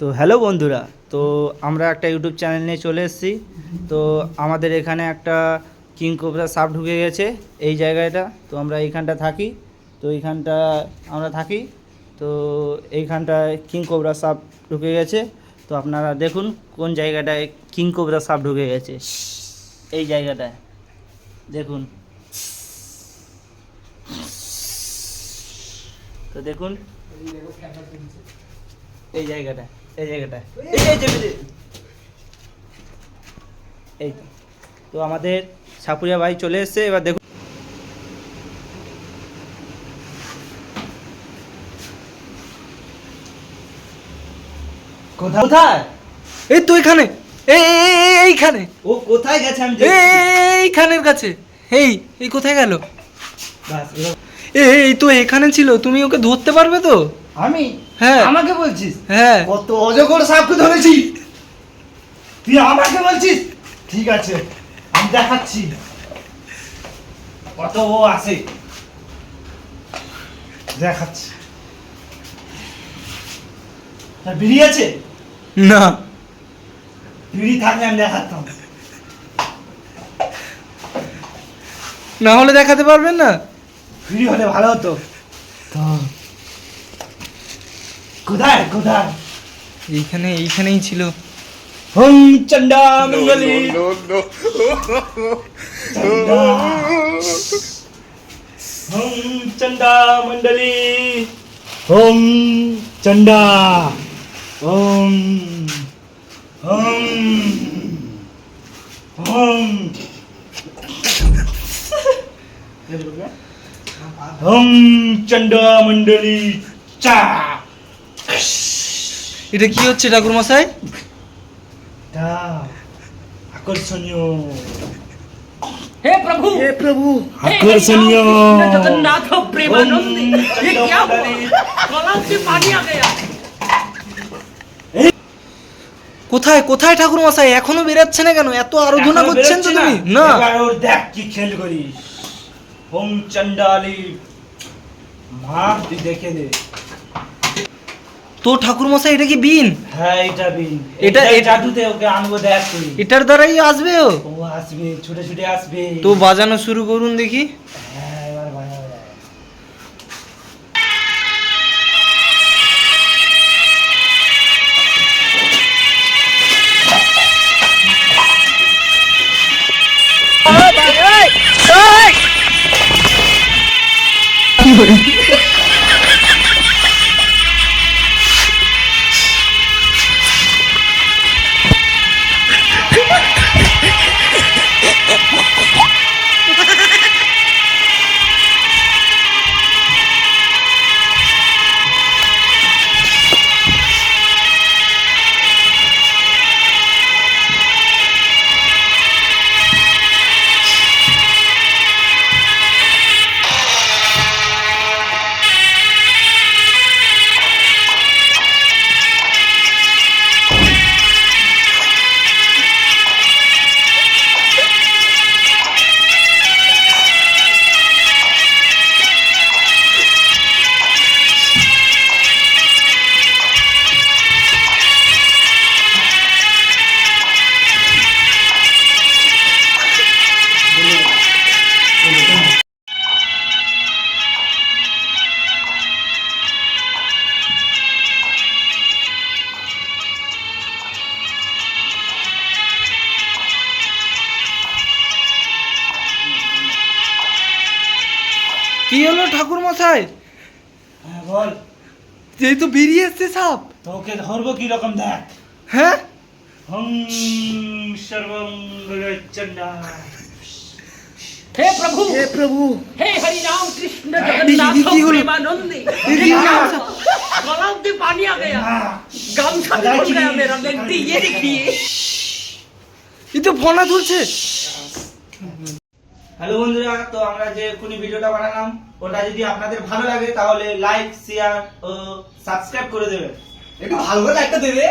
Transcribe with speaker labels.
Speaker 1: তো হ্যালো বন্ধুরা, তো আমরা একটা ইউটিউব চ্যানেল নিয়ে চলে এসেছি। তো আমাদের এখানে একটা কিং কোবরা সাপ ঢুকে গেছে এই জায়গাটা, তো আমরা এইখানটা থাকি। তো এইখানটা আমরা থাকি, তো এইখানটায় কিং কোবরা সাপ ঢুকে গেছে। তো আপনারা দেখুন কোন জায়গাটায় কিং কোবরা সাপ ঢুকে গেছে। এই জায়গাটায়, দেখুন। তো দেখুন, এই জায়গাটা এই জায়গাটা। এই এই যে- এই তো। আমাদের সাপুরিয়া ভাই চলে এসেছে এবার দেখুন। কোথায়? কোথায়?
Speaker 2: এই তো এখানে। এই এই, এই, এই, এইখানে।
Speaker 1: ও কোথায় গেছে আমি
Speaker 2: এইখানের কাছে। এই এই কোথায় গেল? এই তো এখানে ছিল। তুমি ওকে ধরতে পারবে তো?
Speaker 1: আমি?
Speaker 2: হ্যাঁ।
Speaker 1: আমাকে বলছিস?
Speaker 2: হ্যাঁ।
Speaker 1: কত অজগর সাপকে ধরেছি? তুই আমাকে বলছিস? ঠিক আছে আমি দেখাচ্ছি। কত ও আছে? দেখাচ্ছি। তার বিড়ি আছে?
Speaker 2: না।
Speaker 1: বিড়ি থাকলে আমি দেখাতাম।
Speaker 2: না হলে দেখাতে পারবেন না।
Speaker 1: বিড়ি হলে ভালো হতো। তো কোথায় কোথায়
Speaker 2: এইখানে এইখানেই ছিল
Speaker 1: হুম চন্ডা মঙ্গলি চন্ডা হুম চন্ডা মন্ডলী হুম চন্ডা হুম হুম হুম হুম চন্ডা মন্ডলী চা
Speaker 2: এটা কি হচ্ছে ঠাকুর মশাই
Speaker 1: টা আকর্ষণীয়
Speaker 3: हे प्रभु
Speaker 1: হে প্রভু
Speaker 3: हे
Speaker 1: আকর্ষণীয়
Speaker 3: कृष्ण जगन्नाथ प्रेमानंद
Speaker 1: ओम
Speaker 3: ये क्या हुआ
Speaker 1: चंद्रमंडली।
Speaker 3: गलाव से पानी आ गया
Speaker 2: কোথায় কোথায় ঠাকুর মশাই এখনো বেরাচ্ছে না কেন এত আরাধনা
Speaker 1: এখনো
Speaker 2: করছেন তো
Speaker 1: বেরোচ্ছে
Speaker 2: তুমি না
Speaker 1: এবার ওর দেখ কি খেল করিস হোম চন্ডালি মা তুই দেখে দে
Speaker 2: তো ঠাকুর মশাই এটা কি বিন?
Speaker 1: হ্যাঁ এটা বিন।
Speaker 2: এটা-
Speaker 1: জাদুতে ওকে আনব দেখ। তুই
Speaker 2: এটার দ্বারাই আসবে ও?
Speaker 1: ও আসবে ছুটে ছুটে আসবে।
Speaker 2: তো বাজানো শুরু করুন দেখি। কি হলো ঠাকুর মশাই
Speaker 1: হ্যাঁ বল
Speaker 2: এই তো বেরিয়ে এসছে সাপ
Speaker 1: তোকে ধরবো কি রকম দেখ
Speaker 2: হ্যাঁ
Speaker 1: হম সর্বমঙ্গল চন্ডা
Speaker 3: हे प्रभु
Speaker 2: হে প্রভু
Speaker 3: हे हरि राम कृष्ण
Speaker 2: दीदी,
Speaker 3: जगन्नाथ
Speaker 2: दीदी, बोलो।
Speaker 3: प्रेमानंद ये
Speaker 2: दीदी,
Speaker 3: क्या
Speaker 2: बोलो।
Speaker 3: हुआ गलाव से पानी आ गया गमछा
Speaker 1: दादाजी,
Speaker 3: निकल गया मेरा व्यक्ति ये देखिए
Speaker 2: এই তো ফোনা তুলছে
Speaker 1: হ্যালো বন্ধুরা, তো আমরা যে এক্ষুনি ভিডিওটা বানালাম, ওটা যদি আপনাদের ভালো লাগে তাহলে লাইক শেয়ার ও সাবস্ক্রাইব করে দেবেন।
Speaker 4: একটু ভালো করে একটা দেবে।